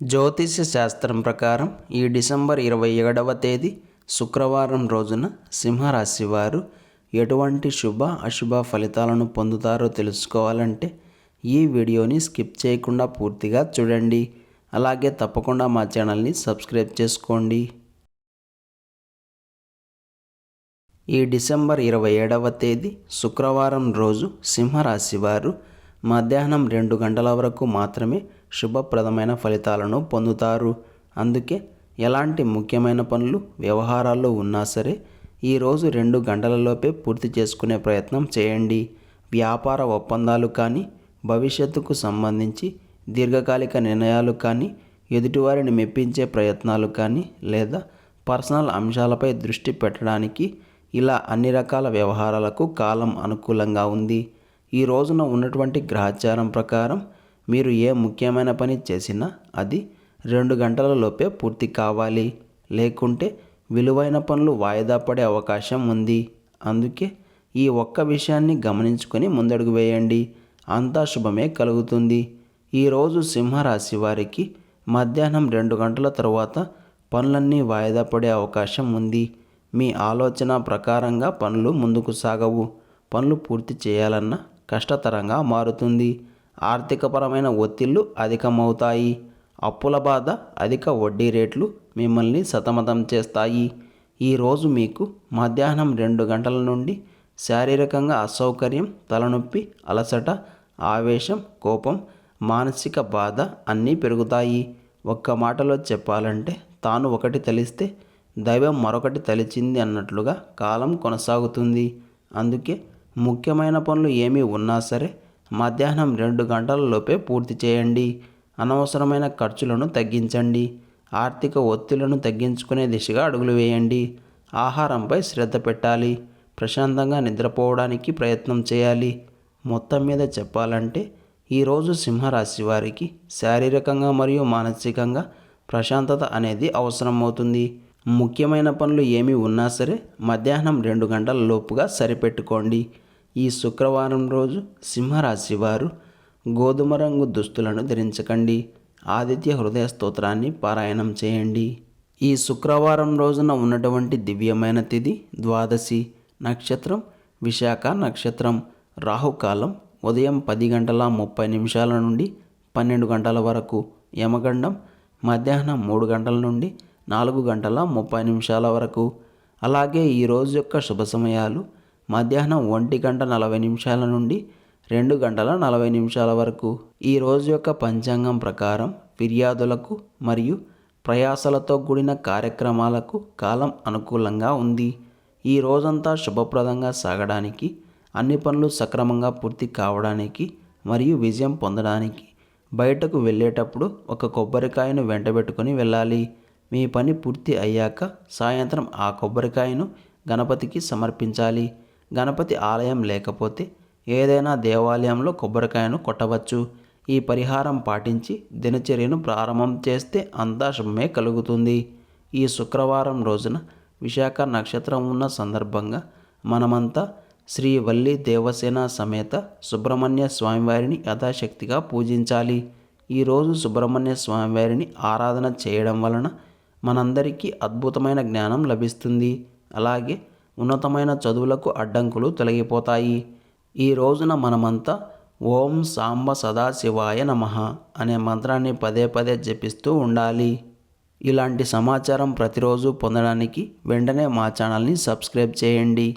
జ్యోతిష శాస్త్రం ప్రకారం ఈ డిసెంబర్ ఇరవై ఏడవ తేదీ శుక్రవారం రోజున సింహరాశి వారు ఎటువంటి శుభ అశుభ ఫలితాలను పొందుతారో తెలుసుకోవాలంటే ఈ వీడియోని స్కిప్ చేయకుండా పూర్తిగా చూడండి. అలాగే తప్పకుండా మా ఛానల్ని సబ్స్క్రైబ్ చేసుకోండి. ఈ డిసెంబర్ ఇరవై ఏడవ తేదీ శుక్రవారం రోజు సింహరాశి వారు మధ్యాహ్నం రెండు గంటల వరకు మాత్రమే శుభప్రదమైన ఫలితాలను పొందుతారు. అందుకే ఎలాంటి ముఖ్యమైన పనులు వ్యవహారాల్లో ఉన్నా సరే ఈరోజు రెండు గంటలలోపే పూర్తి చేసుకునే ప్రయత్నం చేయండి. వ్యాపార ఒప్పందాలు కానీ భవిష్యత్తుకు సంబంధించి దీర్ఘకాలిక నిర్ణయాలు కానీ ఎదుటివారిని మెప్పించే ప్రయత్నాలు కానీ లేదా పర్సనల్ అంశాలపై దృష్టి పెట్టడానికి ఇలా అన్ని రకాల వ్యవహారాలకు కాలం అనుకూలంగా ఉంది. ఈ రోజున ఉన్నటువంటి గ్రహచారం ప్రకారం మీరు ఏ ముఖ్యమైన పని చేసినా అది రెండు గంటల లోపే పూర్తి కావాలి. లేకుంటే విలువైన పనులు వాయిదా పడే అవకాశం ఉంది. అందుకే ఈ ఒక్క విషయాన్ని గమనించుకొని ముందడుగు వేయండి. అంతా శుభమే కలుగుతుంది. ఈరోజు సింహరాశి వారికి మధ్యాహ్నం రెండు గంటల తరువాత పనులన్నీ వాయిదా పడే అవకాశం ఉంది. మీ ఆలోచన ప్రకారంగా పనులు ముందుకు సాగవు. పనులు పూర్తి చేయాలన్నా కష్టతరంగా మారుతుంది. ఆర్థికపరమైన ఒత్తిళ్ళు అధికమవుతాయి. అప్పుల బాధ అధిక వడ్డీ రేట్లు మిమ్మల్ని సతమతం చేస్తాయి. ఈరోజు మీకు మధ్యాహ్నం రెండు గంటల నుండి శారీరకంగా అసౌకర్యం తలనొప్పి అలసట ఆవేశం కోపం మానసిక బాధ అన్నీ పెరుగుతాయి. ఒక్క మాటలో చెప్పాలంటే తాను ఒకటి తలిస్తే దైవం మరొకటి తలిచింది అన్నట్లుగా కాలం కొనసాగుతుంది. అందుకే ముఖ్యమైన పనులు ఏమీ ఉన్నా సరే మధ్యాహ్నం రెండు గంటలలోపే పూర్తి చేయండి. అనవసరమైన ఖర్చులను తగ్గించండి. ఆర్థిక ఒత్తిళ్ళను తగ్గించుకునే దిశగా అడుగులు వేయండి. ఆహారంపై శ్రద్ధ పెట్టాలి. ప్రశాంతంగా నిద్రపోవడానికి ప్రయత్నం చేయాలి. మొత్తం మీద చెప్పాలంటే ఈరోజు సింహరాశి వారికి శారీరకంగా మరియు మానసికంగా ప్రశాంతత అనేది అవసరమవుతుంది. ముఖ్యమైన పనులు ఏమి ఉన్నా సరే మధ్యాహ్నం రెండు గంటల లోపుగా సరిపెట్టుకోండి. ఈ శుక్రవారం రోజు సింహరాశి వారు గోధుమ రంగు దుస్తులను ధరించకండి. ఆదిత్య హృదయ స్తోత్రాన్ని పారాయణం చేయండి. ఈ శుక్రవారం రోజున ఉన్నటువంటి దివ్యమైన తిథి ద్వాదశి నక్షత్రం విశాఖ నక్షత్రం. రాహుకాలం ఉదయం పది గంటల ముప్పై నిమిషాల నుండి పన్నెండు గంటల వరకు. యమగండం మధ్యాహ్నం మూడు గంటల నుండి నాలుగు గంటల ముప్పై నిమిషాల వరకు. అలాగే ఈ రోజు యొక్క శుభ సమయాలు మధ్యాహ్నం ఒంటి గంట నలభై నిమిషాల నుండి రెండు గంటల నలభై నిమిషాల వరకు. ఈ రోజు యొక్క పంచాంగం ప్రకారం ఫిర్యాదులకు మరియు ప్రయాసలతో కూడిన కార్యక్రమాలకు కాలం అనుకూలంగా ఉంది. ఈ రోజంతా శుభప్రదంగా సాగడానికి అన్ని పనులు సక్రమంగా పూర్తి కావడానికి మరియు విజయం పొందడానికి బయటకు వెళ్ళేటప్పుడు ఒక కొబ్బరికాయను వెంటబెట్టుకొని వెళ్ళాలి. మీ పని పూర్తి అయ్యాక సాయంత్రం ఆ కొబ్బరికాయను గణపతికి సమర్పించాలి. గణపతి ఆలయం లేకపోతే ఏదైనా దేవాలయంలో కొబ్బరికాయను కొట్టవచ్చు. ఈ పరిహారం పాటించి దినచర్యను ప్రారంభం చేస్తే అంతా శుభమే కలుగుతుంది. ఈ శుక్రవారం రోజున విశాఖ నక్షత్రం ఉన్న సందర్భంగా మనమంతా శ్రీ వల్లి దేవసేన సమేత సుబ్రహ్మణ్య స్వామివారిని యథాశక్తిగా పూజించాలి. ఈరోజు సుబ్రహ్మణ్య స్వామివారిని ఆరాధన చేయడం వలన మనందరికీ అద్భుతమైన జ్ఞానం లభిస్తుంది. అలాగే ఉన్నతమైన చదువులకు అడ్డంకులు తొలగిపోతాయి. ఈ రోజున మనమంతా ఓం సాంబ సదాశివాయ నమ అనే మంత్రాన్ని పదే పదే జపిస్తూ ఉండాలి. ఇలాంటి సమాచారం ప్రతిరోజు పొందడానికి వెంటనే మా ఛానల్ని సబ్స్క్రైబ్ చేయండి.